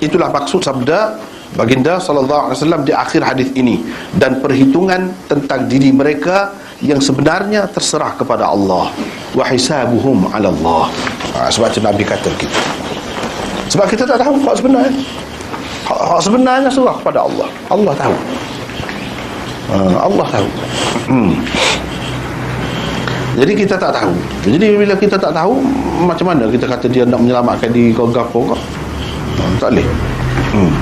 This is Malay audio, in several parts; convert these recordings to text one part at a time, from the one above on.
itulah maksud sabda baginda sallallahu alaihi wasallam di akhir hadis ini dan perhitungan tentang diri mereka yang sebenarnya terserah kepada Allah. Wa hisabuhum ala Allah ha, sebab itu Nabi kata begitu. Sebab kita tak tahu hak sebenarnya hak, sebenarnya serah kepada Allah. Allah tahu. Ha, Allah tahu. Hmm. Jadi kita tak tahu. Jadi bila kita tak tahu Macam mana kita kata dia nak menyelamatkan diri kau gapo kau Tak boleh hmm.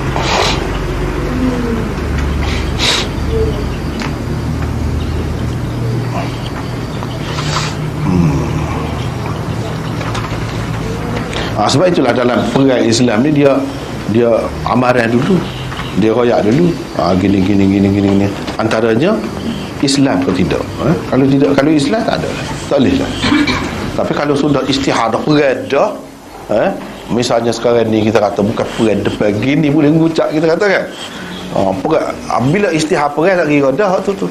Ha, sebab itulah dalam perang Islam ni dia dia amaran dulu. Dia royak dulu. Ha, gini gini gini gini gini. Antaranya Islam ke tidak? Ha? Kalau tidak kalau Islam tak ada. Tak boleh lah. Tapi kalau sudah istihadah perang dah, ha? Misalnya sekarang ni kita kata bukan perang depan gini boleh ngucap kita kata kan. Ha, perang, bila istihadah perang tak kira dah tu tu.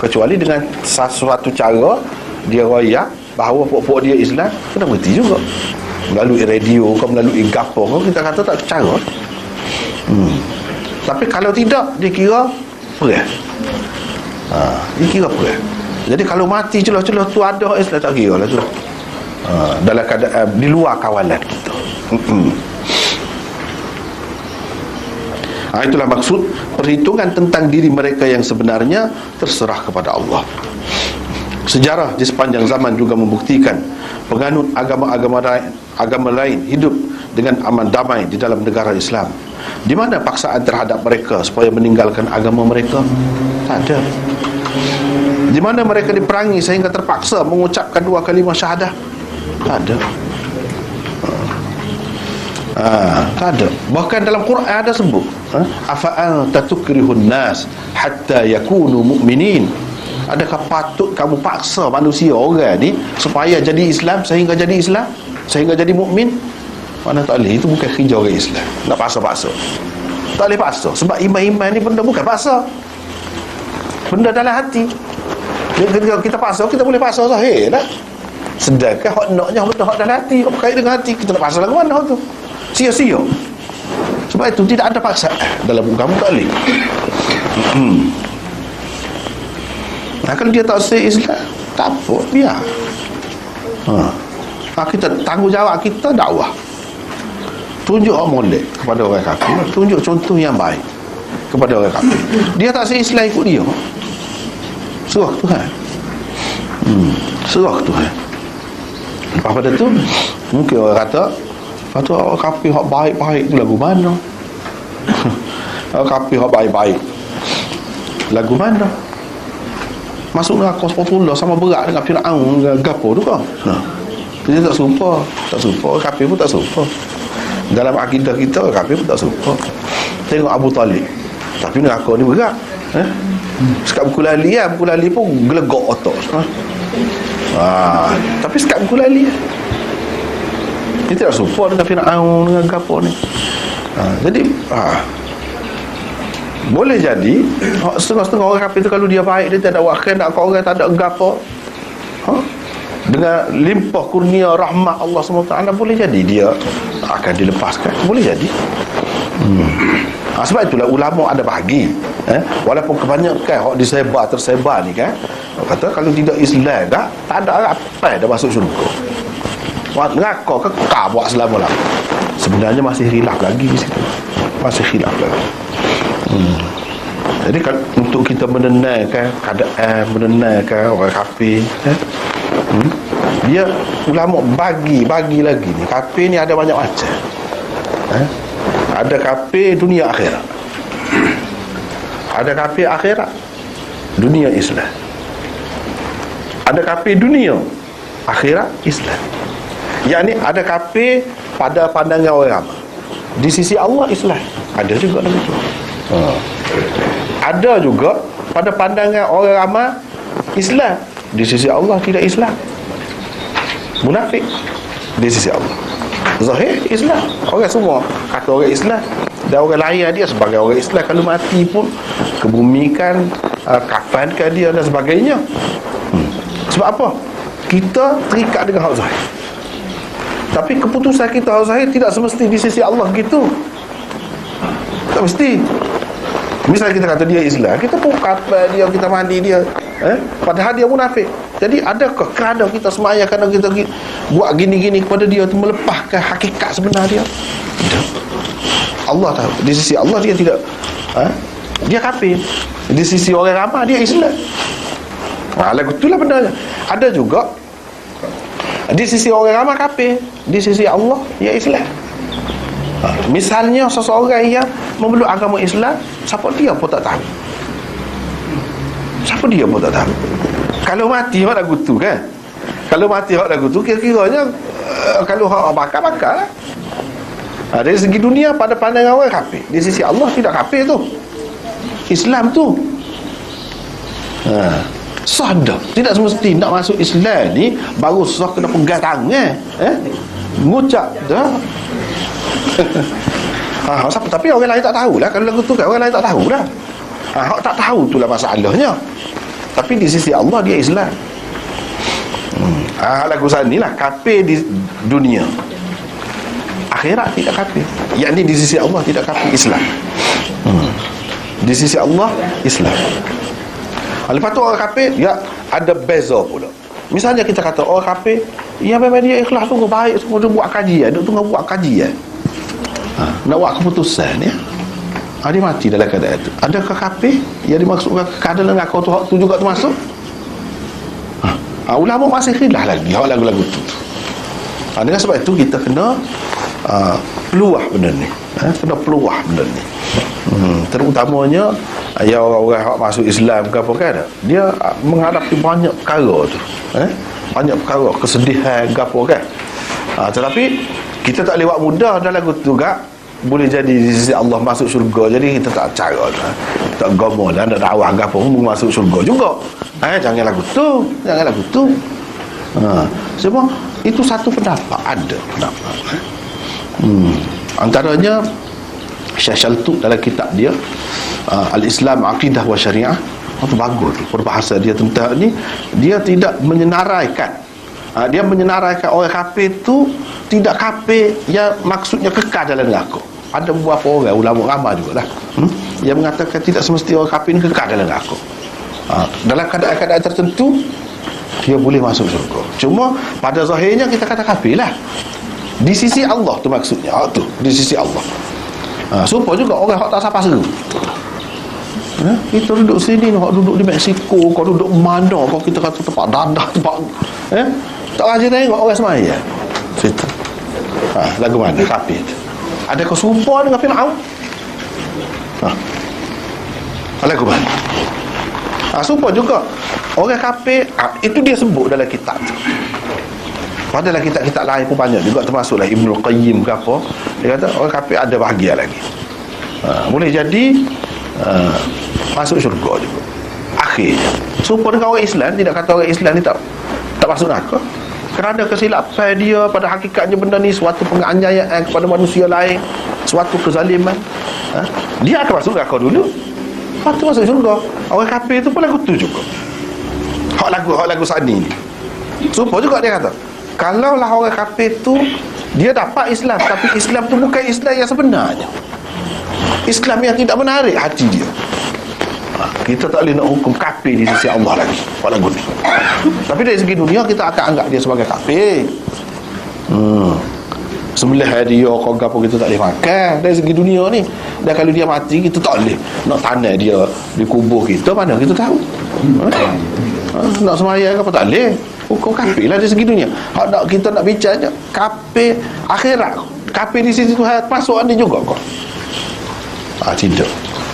Kecuali dengan sesuatu cara dia royak bahawa pokok dia Islam kena berhenti juga melalui radio kau melalui gapo kau kita kata tak cara hmm. tapi kalau tidak dia kira perang ha, dia kira perang jadi kalau mati celah-celah tu ada Islam tak kira lah tu ha, dalam keadaan di luar kawalan kita. Ha, itulah maksud perhitungan tentang diri mereka yang sebenarnya terserah kepada Allah Sejarah di sepanjang zaman juga membuktikan penganut agama-agama lain, agama lain hidup dengan aman damai di dalam negara Islam. Di mana paksaan terhadap mereka supaya meninggalkan agama mereka? Tak ada. Di mana mereka diperangi sehingga terpaksa mengucapkan dua kalimah syahadah? Tak ada. Ha, tak ada. Bahkan dalam Quran ada sebut, ha? afa'an tatukrihun nas hatta yakunu mu'minin. Adakah patut kamu paksa manusia orang ni supaya jadi Islam sehingga jadi Islam, sehingga jadi mukmin? Mana tak boleh, itu bukan kerja orang Islam. Nak paksa-paksa. Tak boleh paksa sebab iman-iman ni benda bukan paksa. Benda dalam hati. Ketika kita paksa, kita boleh paksa zahir tak? Sedangkan hak naknya benda hak dalam hati, hak berkait dengan hati, kita nak paksa lagu mana tu? Sia-sia. Sebab itu tidak ada paksa dalam kamu tak boleh. Nah, kalau dia tak say Islam, tak apa, biar. Ha. ha. kita tanggungjawab kita dakwah. Tunjuk molek kepada orang kafir, tunjuk contoh yang baik kepada orang kafir. Dia tak say Islam ikut dia. Surah Tuhan. Hmm. Surah Tuhan. Lepas pada tu Mungkin orang kata Lepas tu orang kafir baik-baik tu lagu mana? Orang kafir hak baik-baik. Lagu mana? Masuk neraka sepuluh sama berat dengan Fir'aun dengan Gapo tu kan nah. Dia tak serupa Tak serupa Orang pun tak serupa Dalam akidah kita Orang pun tak serupa Tengok Abu Talib. Tapi neraka ni berat. Eh? Sekat buku lali ya, Buku lali pun gelegok otak. Ha? Ha, tapi sekat buku lali dia tidak support dengan Fir'aun dengan gapo ni. Ha, jadi ha, boleh jadi setengah-setengah orang kafir tu kalau dia baik dia tak ada wakil nak kau orang tak ada gapo ha? dengan limpah kurnia rahmat Allah SWT boleh jadi dia akan dilepaskan. Boleh jadi. Hmm. ha, sebab itulah ulama ada bahagi eh? walaupun kebanyakan hak disebar tersebar ni kan. Kata kalau tidak Islam tak tak ada apa dah masuk syurga ngakak kekal buat selama lah sebenarnya masih hilaf lagi situ masih hilaf lagi hmm. jadi kan, untuk kita menenangkan keadaan menenangkan orang kafir eh? hmm? dia ulama bagi bagi lagi ni kafir ni ada banyak macam eh? ada kafir dunia akhirat ada kafir akhirat dunia Islam ada kafir dunia akhirat Islam yang ni ada kafir pada pandangan orang. Di sisi Allah Islam. Ada juga begitu ha. ada juga pada pandangan orang ramai Islam. Di sisi Allah tidak Islam. Munafik. Di sisi Allah. Zahir Islam. Orang semua kata orang Islam. Dan orang lain dia sebagai orang Islam. Kalau mati pun kebumikan uh, kafankan dia dan sebagainya. Sebab apa? Kita terikat dengan hak zahir. Tapi keputusan kita hak zahir tidak semesti di sisi Allah gitu. Tak mesti. Misalnya kita kata dia Islam Kita pun kapal dia, kita mandi dia eh? Padahal dia munafik. Jadi adakah kerana kita semaya Kerana kita buat gini-gini kepada dia Itu melepaskan hakikat sebenar dia? Tidak. Allah tahu. Di sisi Allah dia tidak eh? Dia kafir. Di sisi orang ramah dia Islam. Lagu itulah benda. Ada juga Di sisi orang ramah kafir Di sisi Allah dia Islam. Ha, Misalnya seseorang yang Memeluk agama Islam Siapa dia pun tak tahu. Siapa dia pun tak tahu. Kalau mati Hak lagu tu kan? Kalau mati Hak lagu tu Kira-kiranya uh, Kalau hak bakar-bakar ha, Dari segi dunia Pada pandangan orang kafir. Di sisi Allah tidak kafir tu. Islam tu. Ha. Sah dah. Tidak semesti nak masuk Islam ni Baru sah kena pegang tangan eh? Ngucap dah. Ha, siapa? Tapi orang lain tak tahu lah Kalau lagu tu kan orang lain tak tahu dah ha, tak tahu tu lah masalahnya. Tapi di sisi Allah dia Islam. Hmm. ha, Lagu sana ni lah. Kafir di dunia. Akhirat tidak kafir Yang ni di sisi Allah tidak kafir Islam. Hmm. Di sisi Allah Islam Lepas tu orang kafir Ya ada beza pula. Misalnya kita kata orang kafir Ya memang dia ikhlas tu baik Semua dia buat kajian Dia tengah buat kajian. Ha, Nak buat keputusan ya. Ha, Dia mati dalam keadaan itu. Adakah kafir Yang dimaksudkan keadaan neraka tu tu juga termasuk ha, ha, Ulama masih khilah lagi Lagu-lagu tu. Ha, Dengan sebab itu kita kena uh, Peluah benda ni. Ha, Kena peluah benda ni. Hmm, terutamanya ya orang-orang yang masuk Islam ke apa kan dia menghadapi banyak perkara tu eh? banyak perkara kesedihan ke apa kan ha, tetapi kita tak lewat mudah dalam tu juga boleh jadi di Allah masuk syurga jadi kita tak cara ha? tak gomo dan tak dakwah ke apa pun masuk syurga juga eh, jangan lagu tu jangan lagu tu ha, sebab itu satu pendapat ada pendapat eh? hmm. antaranya Syekh Shaltuk dalam kitab dia uh, Al-Islam Aqidah wa Syariah itu bagus. Berbahasa dia tentang ni dia tidak menyenaraikan. Uh, dia menyenaraikan orang kafir tu tidak kafir yang maksudnya kekal dalam neraka. Ada beberapa orang ulama ramai juga lah hmm? yang mengatakan tidak semesti orang kafir ni kekal dalam neraka. Uh, dalam keadaan-keadaan tertentu dia boleh masuk syurga. Cuma pada zahirnya kita kata kafir lah. Di sisi Allah tu maksudnya. Oh, tu di sisi Allah. Ha, Supaya juga orang yang tak siapa seru ha, Kita duduk sini Kau duduk di Mexico Kau duduk mana Kau kita kata tempat dadah tempat, eh? Tak rajin tengok orang semaya Cerita. Ha, Lagu mana? Kapit Ada kau sumpah dengan Fir'aun? Ha. Lagu mana? Ha, Sumpah juga. Orang kafir ha, Itu dia sebut dalam kitab tu. Padahal kitab-kitab lain pun banyak juga termasuklah Ibnul Qayyim ke apa. Dia kata orang kafir ada bahagia lagi. Ha, boleh jadi ha, masuk syurga juga. Akhirnya. Supaya dengan orang Islam tidak kata orang Islam ni tak tak masuk neraka. Kerana kesilapan dia pada hakikatnya benda ni suatu penganiayaan kepada manusia lain, suatu kezaliman. Ha? Dia akan masuk neraka dulu. Lepas tu masuk syurga. Orang kafir tu pun lagu tu juga. Hak lagu, hak lagu sani ni. Supaya juga dia kata, kalau lah orang kafir tu dia dapat Islam tapi Islam tu bukan Islam yang sebenarnya Islam yang tidak menarik hati dia kita tak boleh nak hukum kafir di sisi Allah lagi. Pada ni. Tapi dari segi dunia kita akan anggap dia sebagai kafir. Hmm. Sebelah dia kau gapo kita tak boleh makan. Dari segi dunia ni dan kalau dia mati kita tak boleh nak tanah dia di kubur kita. Mana kita tahu? Ha? Ha? nak semayang apa tak boleh. Hukum kafir lah dari segi dunia. Hak nak kita nak bicaranya kafir akhirat. Kafir di sisi Tuhan masuk anda juga kau ah, tidak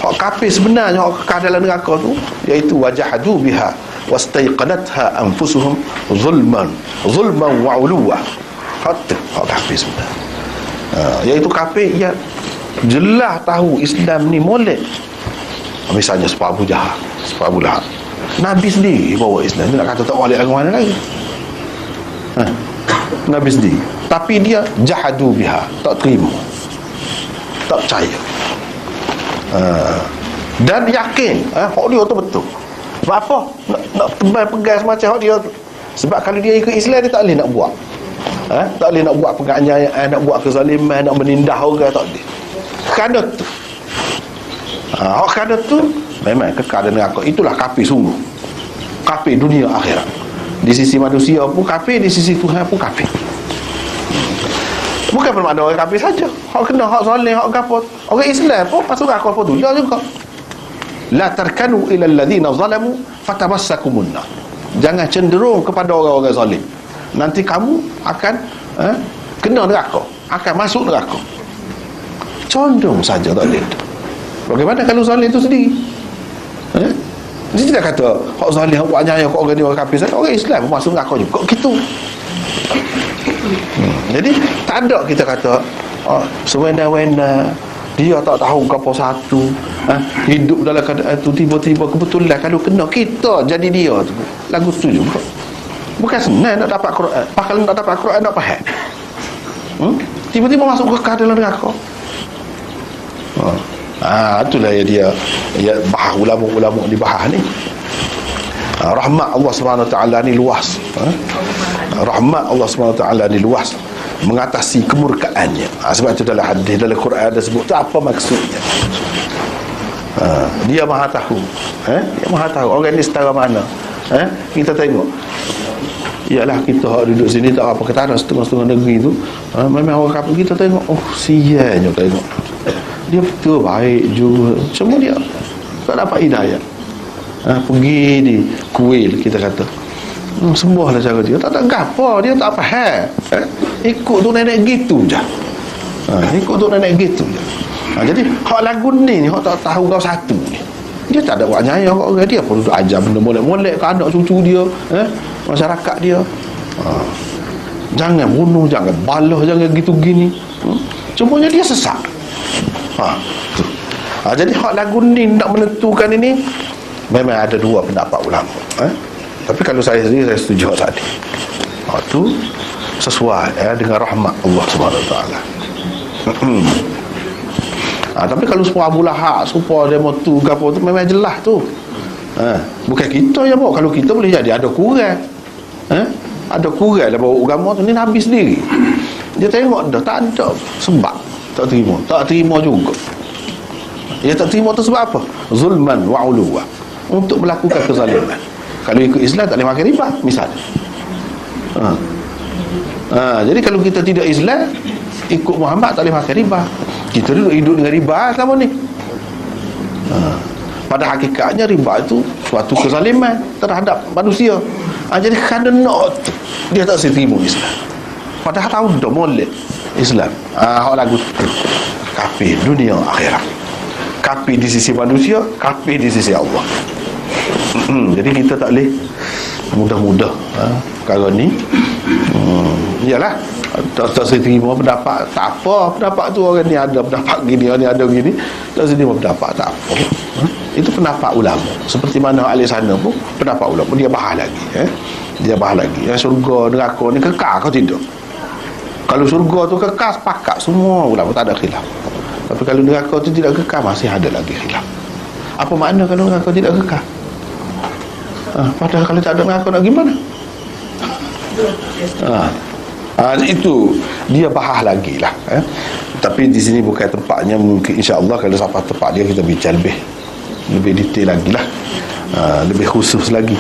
hak kafir sebenarnya hak kekal dalam neraka tu iaitu wajahadu biha wastaiqanatha anfusuhum zulman zulman wa uluwa hak tu hak kafir sebenarnya. Ah, iaitu kafir yang jelas tahu Islam ni molek. Misalnya sebab Abu Jahal sebab Abu Lahab Nabi sendiri bawa Islam Dia nak kata tak balik agama lagi ha. Nabi sendiri. Tapi dia jahadu biha Tak terima. Tak percaya ha. Dan yakin ha, Hak dia tu betul. Sebab apa? Nak, nak tebal pegang semacam hak dia tu. Sebab kalau dia ikut Islam Dia tak boleh nak buat. Ha? Tak boleh nak buat penganiayaan Nak buat kezaliman Nak menindah orang Tak boleh. Kerana tu. Ha, kada tu memang kekal dan neraka. Itulah kafir sungguh. Kafir dunia akhirat. Di sisi manusia pun kafir di sisi Tuhan pun kafir bukan bermakna orang kafir saja. Hak kena hak soleh hak gapo orang Islam pun masuk akal pun dunia juga. La tarkanu ila alladhina zalamu fatamassakumun nar. Jangan cenderung kepada orang-orang zalim. Nanti kamu akan eh, kena neraka akan masuk neraka. Condong saja tak boleh. Bagaimana kalau zalim itu sendiri? Eh? dia tidak kata hak zalim hak buatnya yang orang ni orang kafir saja. Orang Islam pun masuk neraka juga. Gitu hmm. jadi tak ada kita kata oh, sewena-wena dia tak tahu apa satu ha? hidup dalam keadaan tu tiba-tiba kebetulan kalau kena kita jadi dia tu lagu tu juga bukan senang nak dapat Quran kalau nak dapat Quran nak faham hmm? tiba-tiba masuk ke dalam neraka ha. ha, itulah ya dia ya, bahas ulama-ulama di bahas ni ha, rahmat Allah SWT ni luas. Ha? rahmat Allah SWT ni luas. Mengatasi kemurkaannya. Ha, sebab itu dalam hadis dalam Quran ada sebut apa maksudnya. Dia maha tahu. Eh? dia maha tahu. Orang ni setara mana? Eh? kita tengok. Ialah kita hak duduk sini tak apa kata ada setengah-setengah negeri tu. Ha, Memang orang kapal kita tengok Oh sianya tengok. Dia betul baik juga. Semua dia Tak dapat hidayah ha, Pergi di kuil kita kata hmm, Sembuh lah cara dia Tak tak apa Dia tak faham eh? Ikut tu nenek gitu je ha, Ikut tu nenek gitu je ha, Jadi hak lagu ni Hak tak tahu kau satu ni dia tak ada buat nyaya kat orang dia pun ajar benda molek-molek ke anak cucu dia eh? masyarakat dia ha. jangan bunuh jangan balah jangan gitu gini hmm? semuanya dia sesak ha. ha. jadi hak lagu ni nak menentukan ini memang ada dua pendapat ulama eh? tapi kalau saya sendiri saya setuju tadi ha, tu sesuai eh, dengan rahmat Allah SWT ha, tapi kalau semua Abu Lahab supaya dia mau tu gapo tu memang jelas tu. Ha, bukan kita yang bawa. Kalau kita boleh jadi ada kurang. Ha? ada kurang bawa agama tu ni Nabi sendiri. Dia tengok dah tak ada sebab tak terima. Tak terima juga. Dia tak terima tu sebab apa? Zulman wa uluwa untuk melakukan kezaliman. Kalau ikut Islam tak boleh makan riba misalnya ha. Ha, jadi kalau kita tidak Islam ikut Muhammad tak boleh makan riba. Kita duduk hidup dengan riba selama ni. Ha. pada hakikatnya riba itu suatu kezaliman terhadap manusia. Ha, jadi kerana nak dia tak terima Islam. Padahal tahu dah molek Islam. Ha, lagu kafir dunia akhirat kafir di sisi manusia kafir di sisi Allah. Hmm, jadi kita tak boleh mudah-mudah ha, perkara ni. Hmm, iyalah. Tak, tak saya terima pendapat. Tak apa pendapat tu orang ni ada pendapat gini orang ni ada gini. Tak saya terima pendapat tak apa. Ha? itu pendapat ulama. Seperti mana ahli sana pun pendapat ulama. Dia bahas lagi eh? dia bahas lagi. Yang surga neraka ni kekal kau tidak kalau surga tu kekal sepakat semua ulama. Tak ada khilaf tapi kalau neraka tu tidak kekal masih ada lagi khilaf. Apa makna kalau neraka tidak kekal? Ha, padahal kalau tak ada neraka nak gimana? Ha, Ha, itu. Dia bahas lagi lah eh. Tapi di sini bukan tempatnya Mungkin insyaAllah kalau sampai tempat dia Kita bincang lebih Lebih detail lagi lah. Ha, Lebih khusus lagi